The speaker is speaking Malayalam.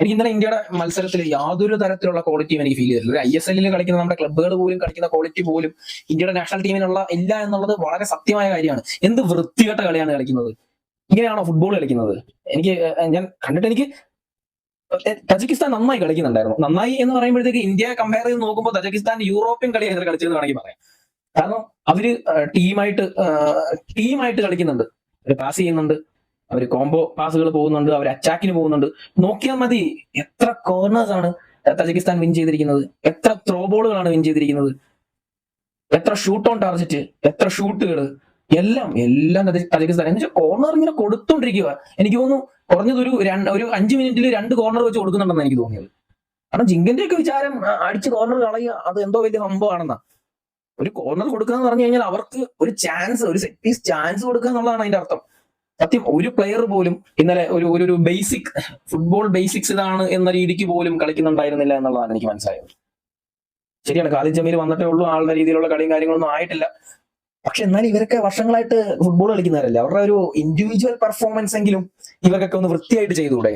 എനിക്ക് ഇന്നലെ ഇന്ത്യയുടെ മത്സരത്തിൽ യാതൊരു തരത്തിലുള്ള ക്വാളിറ്റിയും എനിക്ക് ഫീൽ ചെയ്തിട്ടില്ല. ഐ എസ് എല്ലിൽ കളിക്കുന്ന നമ്മുടെ ക്ലബ്ബുകൾ പോലും കളിക്കുന്ന ക്വാളിറ്റി പോലും ഇന്ത്യയുടെ നാഷണൽ ടീമിനുള്ള ഇല്ല എന്നുള്ളത് വളരെ സത്യമായ കാര്യമാണ്. എന്ത് വൃത്തികെട്ട കളിയാണ് കളിക്കുന്നത്? ഇങ്ങനെയാണോ ഫുട്ബോൾ കളിക്കുന്നത്? എനിക്ക് ഞാൻ കണ്ടിട്ട് എനിക്ക് തജിക്കിസ്ഥാൻ നന്നായി കളിക്കുന്നുണ്ടായിരുന്നു. നന്നായി എന്ന് പറയുമ്പോഴത്തേക്ക് ഇന്ത്യ കമ്പയർ ചെയ്ത് നോക്കുമ്പോൾ തജിക്കിസ്ഥാൻ യൂറോപ്യൻ കളിയാണ് കളിച്ചതെന്ന് വേണമെങ്കിൽ പറയാം. കാരണം അവർ ടീമായിട്ട് ടീമായിട്ട് കളിക്കുന്നുണ്ട്. പാസ് ചെയ്യുന്നുണ്ട്. അവർ കോംബോ പാസുകൾ പോകുന്നുണ്ട് അവർ അറ്റാക്കിന് പോകുന്നുണ്ട്. നോക്കിയാൽ മതി എത്ര കോർണേഴ്സ് ആണ് തജിക്കിസ്ഥാൻ വിൻ ചെയ്തിരിക്കുന്നത്. എത്ര ത്രോ ബോളുകളാണ് വിൻ ചെയ്തിരിക്കുന്നത്. എത്ര ഷൂട്ട് ഓൺ ടാർജറ്റ് എത്ര ഷൂട്ടുകൾ എല്ലാം എല്ലാം തജി- തജിക്കിസ്ഥാൻ. എന്ന് വെച്ചാൽ കോർണർ ഇങ്ങനെ കൊടുത്തോണ്ടിരിക്കുക എനിക്ക് തോന്നുന്നു കുറഞ്ഞത് ഒരു രണ്ട് ഒരു അഞ്ച് മിനിറ്റിൽ രണ്ട് കോർണർ വെച്ച് കൊടുക്കുന്നുണ്ടെന്ന് എനിക്ക് തോന്നിയത്. കാരണം ജിങ്കന്റെ ഒക്കെ വിചാരം അടിച്ച് കോർണർ കളയുക അത് എന്തോ വലിയ സംഭവമാണെന്നാ. ഒരു കോർണർ കൊടുക്കുക എന്ന് പറഞ്ഞു കഴിഞ്ഞാൽ അവർക്ക് ഒരു ചാൻസ് ഒരു സെറ്റ് പീസ് ചാൻസ് കൊടുക്കുക എന്നുള്ളതാണ് അതിന്റെ അർത്ഥം. സത്യം ഒരു പ്ലെയർ പോലും ഇന്നലെ ഒരു ഒരു ബേസിക് ഫുട്ബോൾ ബേസിക്സ് ഇതാണ് എന്ന രീതിക്ക് പോലും കളിക്കുന്നുണ്ടായിരുന്നില്ല എന്നുള്ളതാണ് എനിക്ക് മനസ്സിലായത്. ശരിയാണ് കാലിൽ ജമീൽ വന്നിട്ടേ ഉള്ളൂ ആളുടെ രീതിയിലുള്ള കളിയും കാര്യങ്ങളൊന്നും ആയിട്ടില്ല. പക്ഷെ എന്നാലും ഇവരൊക്കെ വർഷങ്ങളായിട്ട് ഫുട്ബോൾ കളിക്കുന്നവരല്ലേ? അവരുടെ ഒരു ഇൻഡിവിജ്വൽ പെർഫോമൻസ് എങ്കിലും ഇവർക്കൊക്കെ ഒന്ന് വൃത്തിയായിട്ട് ചെയ്തുകൂടെ?